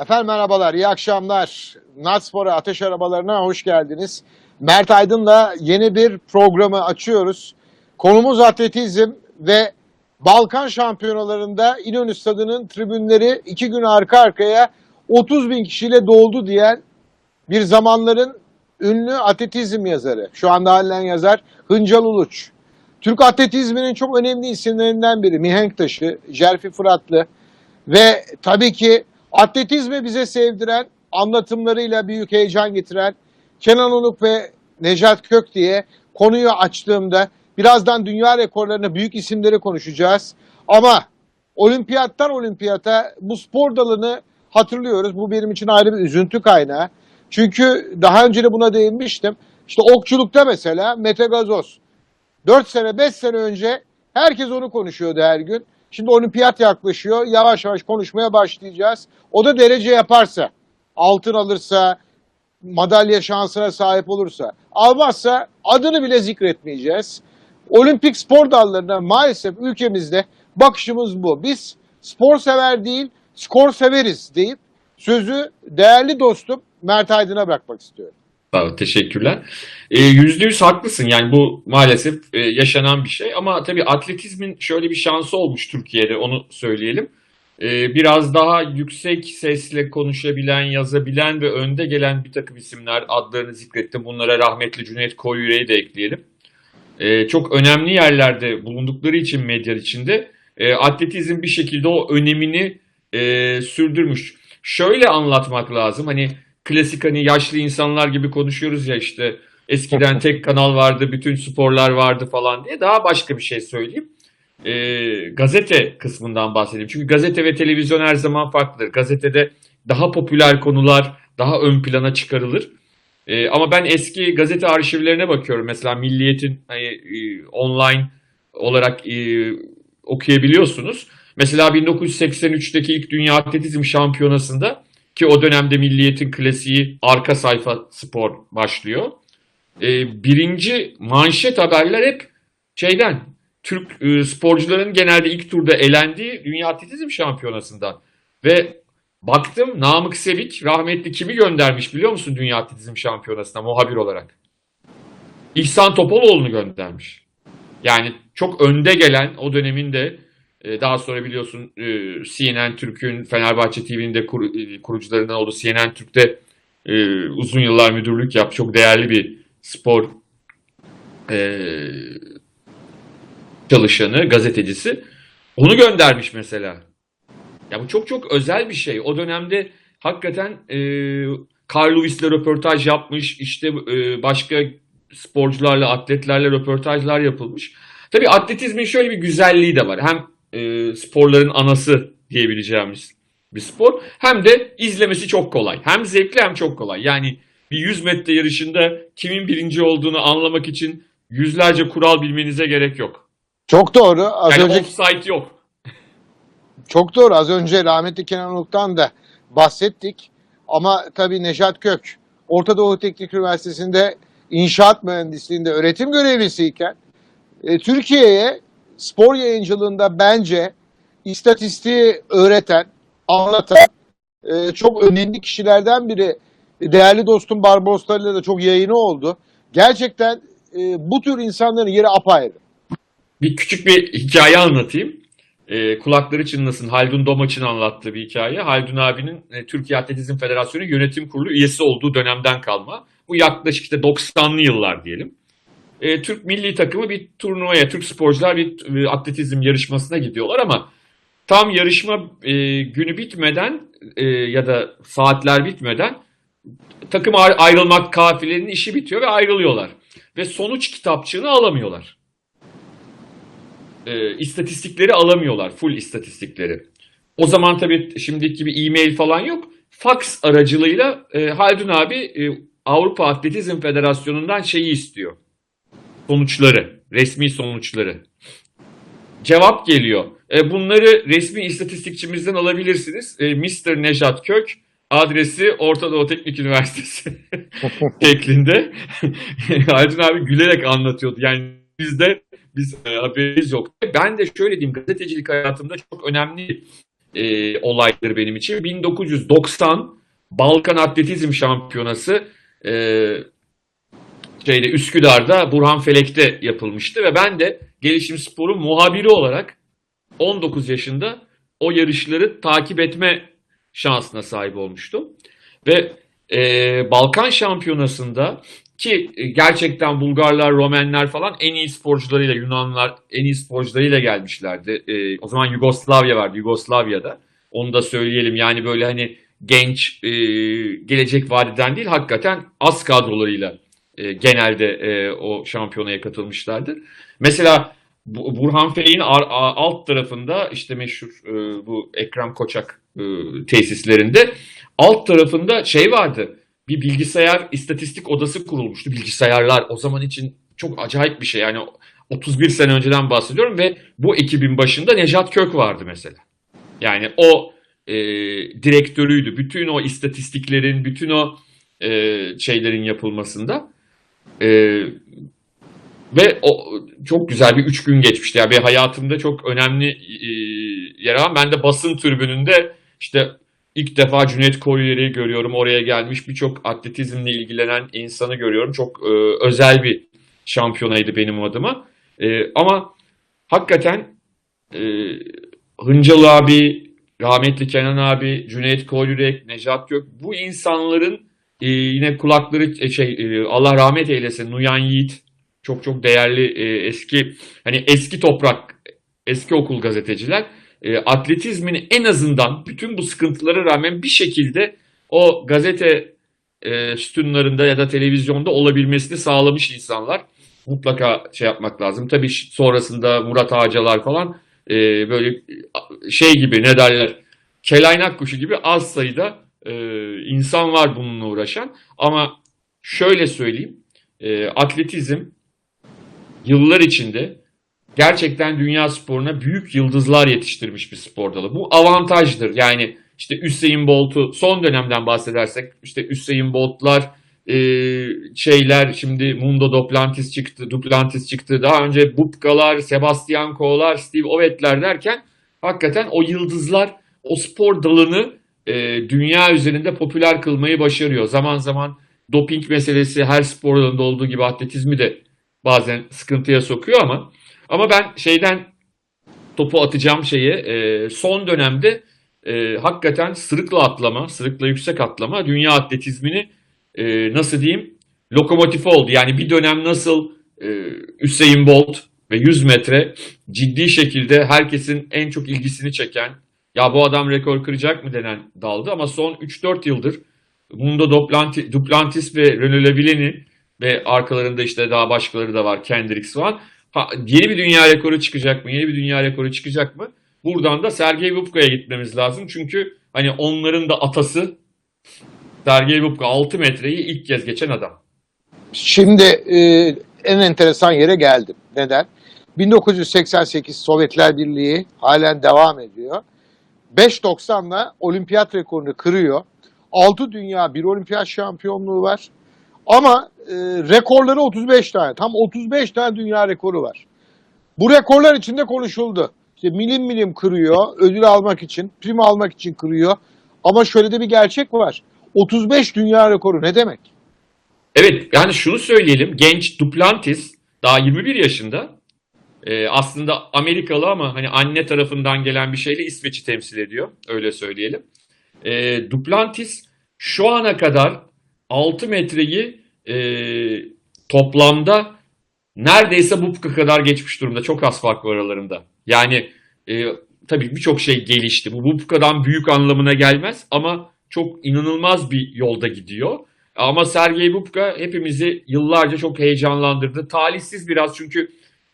Efendim merhabalar, iyi akşamlar. Natspor'a Ateş Arabalarına hoş geldiniz. Mert Aydın'la yeni bir programı açıyoruz. Konumuz atletizm ve Balkan şampiyonalarında İnönü Stadı'nın tribünleri iki gün arka arkaya 30 bin kişiyle doldu diyen bir zamanların ünlü atletizm yazarı. Şu anda halen yazar Hıncal Uluç. Türk atletizminin çok önemli isimlerinden biri. Mihenk Taşı, Jerfi Fıratlı ve tabii ki atletizmi bize sevdiren, anlatımlarıyla büyük heyecan getiren Kenan Onuk ve Nejat Kök diye konuyu açtığımda birazdan dünya rekorlarını büyük isimleri konuşacağız. Ama olimpiyattan olimpiyata bu spor dalını hatırlıyoruz. Bu benim için ayrı bir üzüntü kaynağı. Çünkü daha önce de buna değinmiştim. İşte okçulukta mesela Mete Gazoz. 4 sene 5 sene önce herkes onu konuşuyordu her gün. Şimdi olimpiyat yaklaşıyor. Yavaş yavaş konuşmaya başlayacağız. O da derece yaparsa, altın alırsa, madalya şansına sahip olursa, almazsa adını bile zikretmeyeceğiz. Olimpik spor dallarına maalesef ülkemizde bakışımız bu. Biz spor sever değil, skor severiz deyip sözü değerli dostum Mert Aydın'a bırakmak istiyorum. Ol, teşekkürler. E, Yüzde yüz haklısın. Yani bu maalesef e, yaşanan bir şey. Ama tabii atletizmin şöyle bir şansı olmuş Türkiye'de onu söyleyelim. E, biraz daha yüksek sesle konuşabilen, yazabilen ve önde gelen bir takım isimler adlarını zikrettim. Bunlara rahmetli Cüneyt Koyürek'i de ekleyelim. E, çok önemli yerlerde bulundukları için medya içinde e, atletizm bir şekilde o önemini e, sürdürmüş. Şöyle anlatmak lazım. Hani klasik hani yaşlı insanlar gibi konuşuyoruz ya işte eskiden tek kanal vardı, bütün sporlar vardı falan diye daha başka bir şey söyleyeyim. Ee, gazete kısmından bahsedeyim. Çünkü gazete ve televizyon her zaman farklıdır. Gazetede daha popüler konular daha ön plana çıkarılır. Ee, ama ben eski gazete arşivlerine bakıyorum. Mesela Milliyet'in hani, e, online olarak e, okuyabiliyorsunuz. Mesela 1983'teki ilk Dünya Atletizm Şampiyonası'nda ki o dönemde Milliyet'in klasiği arka sayfa spor başlıyor. Ee, birinci manşet haberler hep şeyden Türk e, sporcuların genelde ilk turda elendiği Dünya Atletizm Şampiyonası'ndan. Ve baktım Namık Sevik rahmetli kimi göndermiş biliyor musun Dünya Atletizm Şampiyonası'na muhabir olarak? İhsan Topaloğlu'nu göndermiş. Yani çok önde gelen o dönemin de e, daha sonra biliyorsun e, CNN Türk'ün Fenerbahçe TV'nin de kur, e, kurucularından oldu. CNN Türk'te e, uzun yıllar müdürlük yap. Çok değerli bir spor çalışanı, gazetecisi. Onu göndermiş mesela. Ya bu çok çok özel bir şey. O dönemde hakikaten e, Carl Lewis'le röportaj yapmış. İşte e, başka sporcularla, atletlerle röportajlar yapılmış. Tabii atletizmin şöyle bir güzelliği de var. Hem e, sporların anası diyebileceğimiz bir spor. Hem de izlemesi çok kolay. Hem zevkli hem çok kolay. Yani bir 100 metre yarışında kimin birinci olduğunu anlamak için yüzlerce kural bilmenize gerek yok. Çok doğru. Az Yani önce offside yok. Çok doğru. Az önce rahmetli Kenan Onuk'tan da bahsettik. Ama tabii Nejat Kök, Orta Doğu Teknik Üniversitesi'nde inşaat mühendisliğinde öğretim görevlisiyken e, Türkiye'ye spor yayıncılığında bence istatistiği öğreten, anlatan e, çok önemli kişilerden biri. Değerli dostum Barbaroslar'la da çok yayını oldu. Gerçekten e, bu tür insanların yeri apayrı. Bir küçük bir hikaye anlatayım. E, kulakları çınlasın. Haldun Domaç'ın anlattığı bir hikaye. Haldun abinin e, Türkiye Atletizm Federasyonu Yönetim Kurulu üyesi olduğu dönemden kalma. Bu yaklaşık işte 90'lı yıllar diyelim. E, Türk milli takımı bir turnuvaya, Türk sporcular bir e, atletizm yarışmasına gidiyorlar ama tam yarışma e, günü bitmeden e, ya da saatler bitmeden takım ayrı- ayrılmak kafilenin işi bitiyor ve ayrılıyorlar. Ve sonuç kitapçığını alamıyorlar e, istatistikleri alamıyorlar. Full istatistikleri. O zaman tabii şimdiki gibi e-mail falan yok. Fax aracılığıyla e, Haldun abi e, Avrupa Atletizm Federasyonu'ndan şeyi istiyor. Sonuçları, resmi sonuçları. Cevap geliyor. E, bunları resmi istatistikçimizden alabilirsiniz. E, Mr. Nejat Kök, adresi Orta Doğu Teknik Üniversitesi şeklinde. Haldun abi gülerek anlatıyordu. Yani bizde biz e, haberimiz yok. Ben de şöyle diyeyim gazetecilik hayatımda çok önemli e, olaydır benim için. 1990 Balkan Atletizm Şampiyonası e, şeyde Üsküdar'da Burhan Felek'te yapılmıştı ve ben de Gelişim Spor'un muhabiri olarak 19 yaşında o yarışları takip etme şansına sahip olmuştum. Ve e, Balkan Şampiyonası'nda ki e, gerçekten Bulgarlar, Romenler falan en iyi sporcularıyla, Yunanlar en iyi sporcularıyla gelmişlerdi. E, o zaman Yugoslavya vardı, Yugoslavya'da. Onu da söyleyelim. Yani böyle hani genç, e, gelecek vadeden değil, hakikaten az kadrolarıyla e, genelde e, o şampiyonaya katılmışlardı. Mesela Bu- Burhan a- alt tarafında işte meşhur e, bu Ekrem Koçak e, tesislerinde alt tarafında şey vardı. Bir bilgisayar istatistik odası kurulmuştu. Bilgisayarlar o zaman için çok acayip bir şey. Yani 31 sene önceden bahsediyorum ve bu ekibin başında Nejat Kök vardı mesela. Yani o e, direktörüydü. Bütün o istatistiklerin, bütün o e, şeylerin yapılmasında. E, ve o çok güzel bir üç gün geçmişti. Yani benim hayatımda çok önemli e, yer alan. Ben de basın tribününde işte ilk defa Cüneyt Kolyer'i görüyorum. Oraya gelmiş birçok atletizmle ilgilenen insanı görüyorum. Çok e, özel bir şampiyonaydı benim adıma. E, ama hakikaten e, Hıncal abi, rahmetli Kenan abi, Cüneyt Kolyurek, Necat Gök bu insanların e, yine kulakları e, şey e, Allah rahmet eylesin Nuyan Yiğit çok çok değerli e, eski hani eski toprak eski okul gazeteciler e, atletizmin en azından bütün bu sıkıntılara rağmen bir şekilde o gazete e, sütunlarında ya da televizyonda olabilmesini sağlamış insanlar. Mutlaka şey yapmak lazım. Tabii sonrasında Murat Ağacalar falan e, böyle şey gibi ne derler kelaynak kuşu gibi az sayıda insan var bununla uğraşan. Ama şöyle söyleyeyim e, atletizm yıllar içinde gerçekten dünya sporuna büyük yıldızlar yetiştirmiş bir spor dalı. Bu avantajdır. Yani işte Usain Bolt'u son dönemden bahsedersek işte Usain Bolt'lar e, şeyler şimdi Mundo Duplantis çıktı, Duplantis çıktı. Daha önce Bubka'lar, Sebastian Coe'lar, Steve Ovett'ler derken hakikaten o yıldızlar o spor dalını e, dünya üzerinde popüler kılmayı başarıyor. Zaman zaman doping meselesi her spor dalında olduğu gibi atletizmi de bazen sıkıntıya sokuyor ama ama ben şeyden topu atacağım şeye e, son dönemde e, hakikaten sırıkla atlama, sırıkla yüksek atlama dünya atletizmini e, nasıl diyeyim lokomotifi oldu. Yani bir dönem nasıl e, Usain Bolt ve 100 metre ciddi şekilde herkesin en çok ilgisini çeken ya bu adam rekor kıracak mı denen daldı ama son 3-4 yıldır Mundo Duplanti- Duplantis ve Renaud Lavillenie ve arkalarında işte daha başkaları da var Kendricks falan. Ha, yeni bir dünya rekoru çıkacak mı? Yeni bir dünya rekoru çıkacak mı? Buradan da Sergey Bubka'ya gitmemiz lazım. Çünkü hani onların da atası Sergey Bubka 6 metreyi ilk kez geçen adam. Şimdi e, en enteresan yere geldim. Neden? 1988 Sovyetler Birliği halen devam ediyor. 5.90'la olimpiyat rekorunu kırıyor. 6 dünya bir olimpiyat şampiyonluğu var. Ama e, rekorları 35 tane. Tam 35 tane dünya rekoru var. Bu rekorlar içinde konuşuldu. İşte milim milim kırıyor, ödül almak için, prim almak için kırıyor. Ama şöyle de bir gerçek var. 35 dünya rekoru ne demek? Evet yani şunu söyleyelim. Genç Duplantis daha 21 yaşında. Ee, aslında Amerikalı ama hani anne tarafından gelen bir şeyle İsveç'i temsil ediyor. Öyle söyleyelim. Ee, Duplantis şu ana kadar 6 metreyi e, toplamda neredeyse Bubka kadar geçmiş durumda. Çok az fark var aralarında. Yani e, tabii birçok şey gelişti. Bu Bubka'dan büyük anlamına gelmez ama çok inanılmaz bir yolda gidiyor. Ama Sergey Bubka hepimizi yıllarca çok heyecanlandırdı. Talihsiz biraz çünkü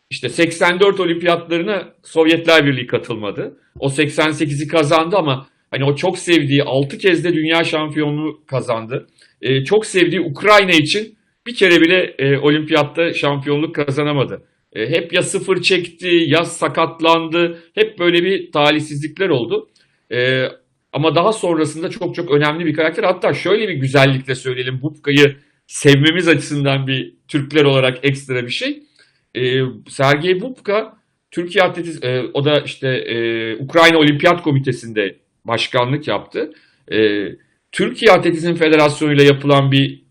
işte 84 olimpiyatlarına Sovyetler Birliği katılmadı. O 88'i kazandı ama hani o çok sevdiği 6 kez de dünya şampiyonluğu kazandı. Ee, çok sevdiği Ukrayna için bir kere bile e, olimpiyatta şampiyonluk kazanamadı. E, hep ya sıfır çekti ya sakatlandı. Hep böyle bir talihsizlikler oldu. E, ama daha sonrasında çok çok önemli bir karakter. Hatta şöyle bir güzellikle söyleyelim. Bubka'yı sevmemiz açısından bir Türkler olarak ekstra bir şey. Ee, Sergey Bubka Türkiye Atletiz e, o da işte e, Ukrayna Olimpiyat Komitesi'nde başkanlık yaptı. E, Türkiye Atletizm Federasyonu ile yapılan bir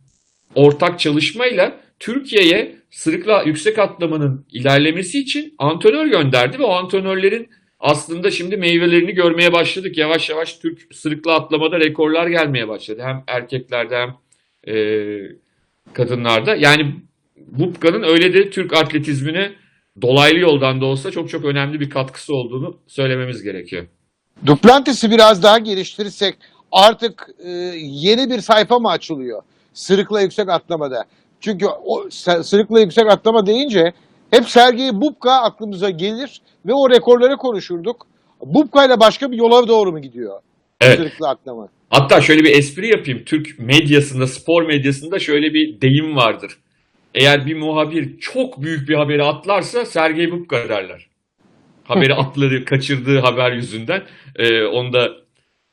ortak çalışmayla Türkiye'ye sırıkla yüksek atlamanın ilerlemesi için antrenör gönderdi ve o antrenörlerin aslında şimdi meyvelerini görmeye başladık. Yavaş yavaş Türk sırıkla atlamada rekorlar gelmeye başladı. Hem erkeklerde hem e, kadınlarda. Yani Bupka'nın öyle de Türk atletizmine dolaylı yoldan da olsa çok çok önemli bir katkısı olduğunu söylememiz gerekiyor. Duplantis'i biraz daha geliştirirsek artık e, yeni bir sayfa mı açılıyor sırıkla yüksek atlamada? Çünkü o sırıkla yüksek atlama deyince hep Sergey Bubka aklımıza gelir ve o rekorları konuşurduk. Bubka ile başka bir yola doğru mu gidiyor Evet. sırıkla atlama? Hatta şöyle bir espri yapayım. Türk medyasında, spor medyasında şöyle bir deyim vardır. Eğer bir muhabir çok büyük bir haberi atlarsa Sergey Bubka derler. Haberi atları kaçırdığı haber yüzünden. Ee, onu da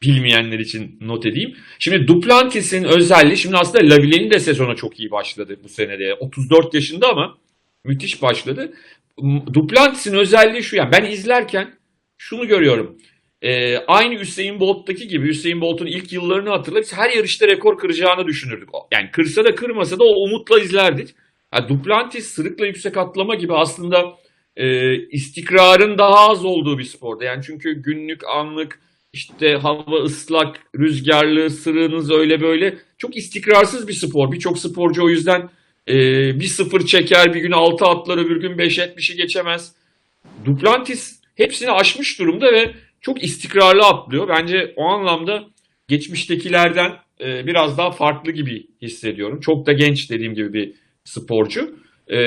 bilmeyenler için not edeyim. Şimdi Duplantis'in özelliği, şimdi aslında Lavillet'in de sezona çok iyi başladı bu senede. 34 yaşında ama müthiş başladı. Duplantis'in özelliği şu yani ben izlerken şunu görüyorum. Ee, aynı Hüseyin Bolt'taki gibi Hüseyin Bolt'un ilk yıllarını hatırlayıp her yarışta rekor kıracağını düşünürdük. Yani kırsa da kırmasa da o umutla izlerdik. Yani Duplantis sırıkla yüksek atlama gibi aslında e, istikrarın daha az olduğu bir sporda. Yani çünkü günlük anlık işte hava ıslak, rüzgarlı, sırığınız öyle böyle çok istikrarsız bir spor. Birçok sporcu o yüzden e, bir sıfır çeker, bir gün altı atlar, öbür gün 5.70'i geçemez. Duplantis hepsini aşmış durumda ve çok istikrarlı atlıyor. Bence o anlamda geçmiştekilerden e, biraz daha farklı gibi hissediyorum. Çok da genç dediğim gibi bir sporcu. E,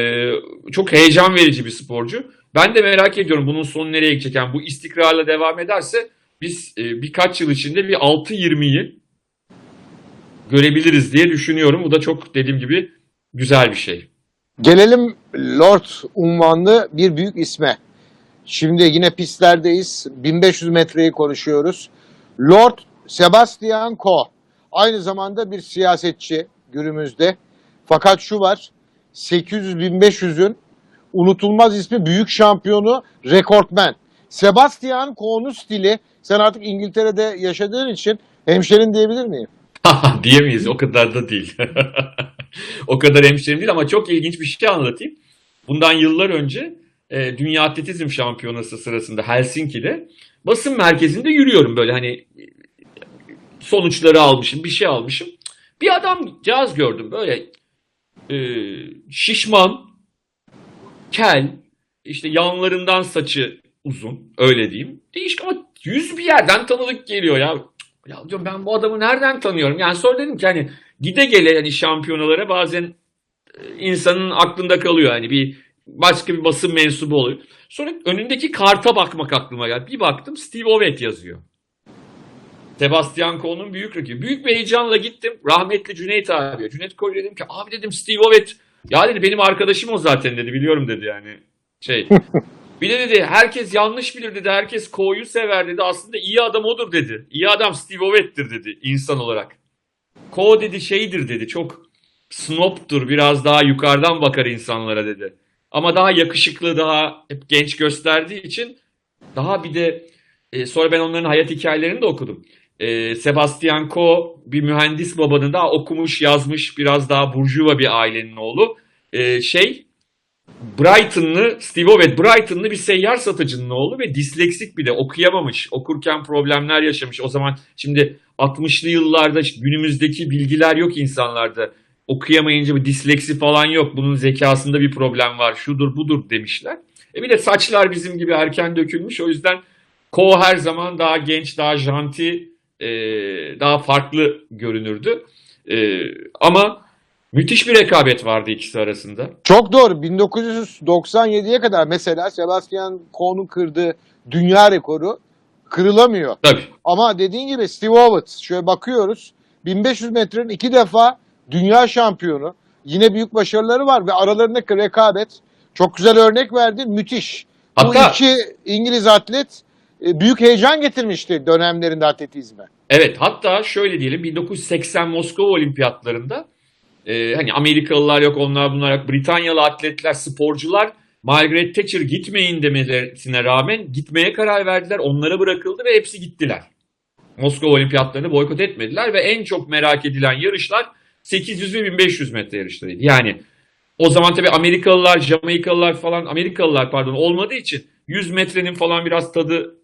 çok heyecan verici bir sporcu. Ben de merak ediyorum bunun sonu nereye gidecek. Yani bu istikrarla devam ederse biz e, birkaç yıl içinde bir 6.20'yi görebiliriz diye düşünüyorum. Bu da çok dediğim gibi güzel bir şey. Gelelim Lord unvanlı bir büyük isme. Şimdi yine pistlerdeyiz. 1500 metreyi konuşuyoruz. Lord Sebastian Coe. Aynı zamanda bir siyasetçi günümüzde. Fakat şu var. 800-1500'ün unutulmaz ismi büyük şampiyonu rekortmen. Sebastian Coe'nun stili sen artık İngiltere'de yaşadığın için hemşerin diyebilir miyim? Diyemeyiz o kadar da değil. o kadar hemşerim değil ama çok ilginç bir şey anlatayım. Bundan yıllar önce e, Dünya Atletizm Şampiyonası sırasında Helsinki'de basın merkezinde yürüyorum böyle hani sonuçları almışım bir şey almışım. Bir adam caz gördüm böyle e, şişman, kel, işte yanlarından saçı uzun öyle diyeyim. Değişik ama yüz bir yerden tanıdık geliyor ya. Ya diyorum ben bu adamı nereden tanıyorum? Yani sonra dedim ki hani gide gele yani şampiyonalara bazen e, insanın aklında kalıyor. Hani bir başka bir basın mensubu oluyor. Sonra önündeki karta bakmak aklıma geldi. Bir baktım Steve Ovett yazıyor. Sebastian Coe'nun büyük rakibi. Büyük bir heyecanla gittim. Rahmetli Cüneyt abi. Cüneyt Koy dedim ki abi dedim Steve Ovett. Ya dedi benim arkadaşım o zaten dedi. Biliyorum dedi yani. Şey. Bir de dedi herkes yanlış bilir dedi. Herkes Coe'yu sever dedi. Aslında iyi adam odur dedi. İyi adam Steve Ovett'tir dedi insan olarak. Coe dedi şeydir dedi. Çok snoptur. Biraz daha yukarıdan bakar insanlara dedi. Ama daha yakışıklı, daha hep genç gösterdiği için daha bir de e, sonra ben onların hayat hikayelerini de okudum. E, Sebastian Coe bir mühendis babanın daha okumuş, yazmış, biraz daha burjuva bir ailenin oğlu. E, şey Brighton'lı, Steve Ovett Brighton'lı bir seyyar satıcının oğlu ve disleksik bir de okuyamamış. Okurken problemler yaşamış. O zaman şimdi 60'lı yıllarda günümüzdeki bilgiler yok insanlarda. Okuyamayınca bir disleksi falan yok. Bunun zekasında bir problem var. Şudur budur demişler. E bir de saçlar bizim gibi erken dökülmüş. O yüzden Ko her zaman daha genç, daha janti, e, daha farklı görünürdü. E, ama müthiş bir rekabet vardı ikisi arasında. Çok doğru. 1997'ye kadar mesela Sebastian Coe'nun kırdığı dünya rekoru kırılamıyor. Tabii. Ama dediğin gibi Steve Ovett şöyle bakıyoruz. 1500 metrenin iki defa dünya şampiyonu. Yine büyük başarıları var ve aralarındaki rekabet çok güzel örnek verdin. Müthiş. Hatta- Bu iki İngiliz atlet e, büyük heyecan getirmişti dönemlerinde atletizme. Evet hatta şöyle diyelim 1980 Moskova Olimpiyatlarında e, hani Amerikalılar yok onlar bunlar yok Britanyalı atletler sporcular Margaret Thatcher gitmeyin demesine rağmen gitmeye karar verdiler. Onlara bırakıldı ve hepsi gittiler. Moskova olimpiyatlarını boykot etmediler ve en çok merak edilen yarışlar 800 ve 1500 metre yarışlarıydı. Yani o zaman tabii Amerikalılar, Jamaikalılar falan, Amerikalılar pardon olmadığı için 100 metrenin falan biraz tadı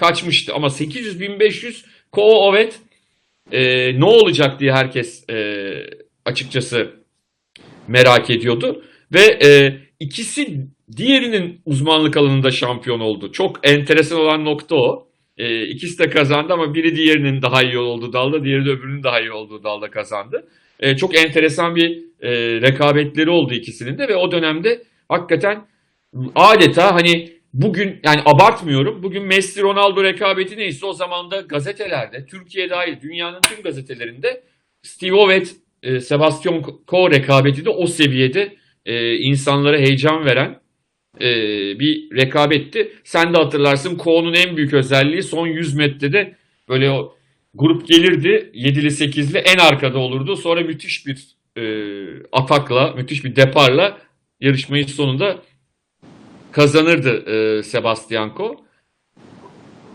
kaçmıştı. Ama 800-1500 Ko Ovet e, ne olacak diye herkes e, açıkçası merak ediyordu. Ve e, ikisi diğerinin uzmanlık alanında şampiyon oldu. Çok enteresan olan nokta o. E, ikisi de kazandı ama biri diğerinin daha iyi olduğu dalda, diğeri de öbürünün daha iyi olduğu dalda kazandı. E, çok enteresan bir e, rekabetleri oldu ikisinin de ve o dönemde hakikaten adeta hani bugün yani abartmıyorum. Bugün Messi Ronaldo rekabeti neyse o zaman da gazetelerde, Türkiye dahil dünyanın tüm gazetelerinde Steve Ovett, e, Sebastian Coe rekabeti de o seviyede e, insanlara heyecan veren e, bir rekabetti. Sen de hatırlarsın Coe'nun en büyük özelliği son 100 metrede böyle o grup gelirdi 7'li 8'li en arkada olurdu. Sonra müthiş bir e, atakla, müthiş bir deparla yarışmayı sonunda kazanırdı e, Sebastian Coe.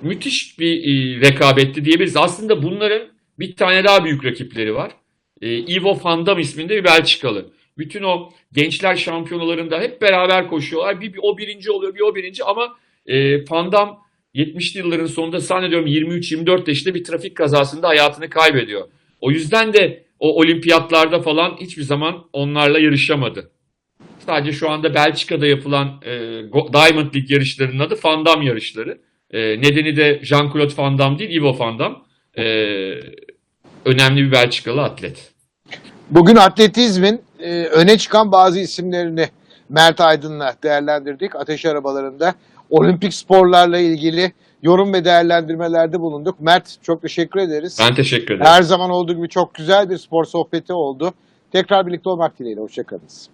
Müthiş bir e, rekabetti diyebiliriz. Aslında bunların bir tane daha büyük rakipleri var. E, Ivo van Dam isminde bir Belçikalı. Bütün o gençler şampiyonalarında hep beraber koşuyorlar. Bir, bir o birinci oluyor, bir o birinci ama e, Van Dam 70'li yılların sonunda zannediyorum 23-24 yaşında bir trafik kazasında hayatını kaybediyor. O yüzden de o olimpiyatlarda falan hiçbir zaman onlarla yarışamadı. Sadece şu anda Belçika'da yapılan e, Diamond League yarışlarının adı Van Damme yarışları. E, nedeni de Jean-Claude Van Damme değil, Ivo Van Damme. E, önemli bir Belçikalı atlet. Bugün atletizmin e, öne çıkan bazı isimlerini Mert Aydın'la değerlendirdik. Ateş arabalarında olimpik sporlarla ilgili yorum ve değerlendirmelerde bulunduk. Mert çok teşekkür ederiz. Ben teşekkür ederim. Her zaman olduğu gibi çok güzel bir spor sohbeti oldu. Tekrar birlikte olmak dileğiyle. Hoşçakalınız.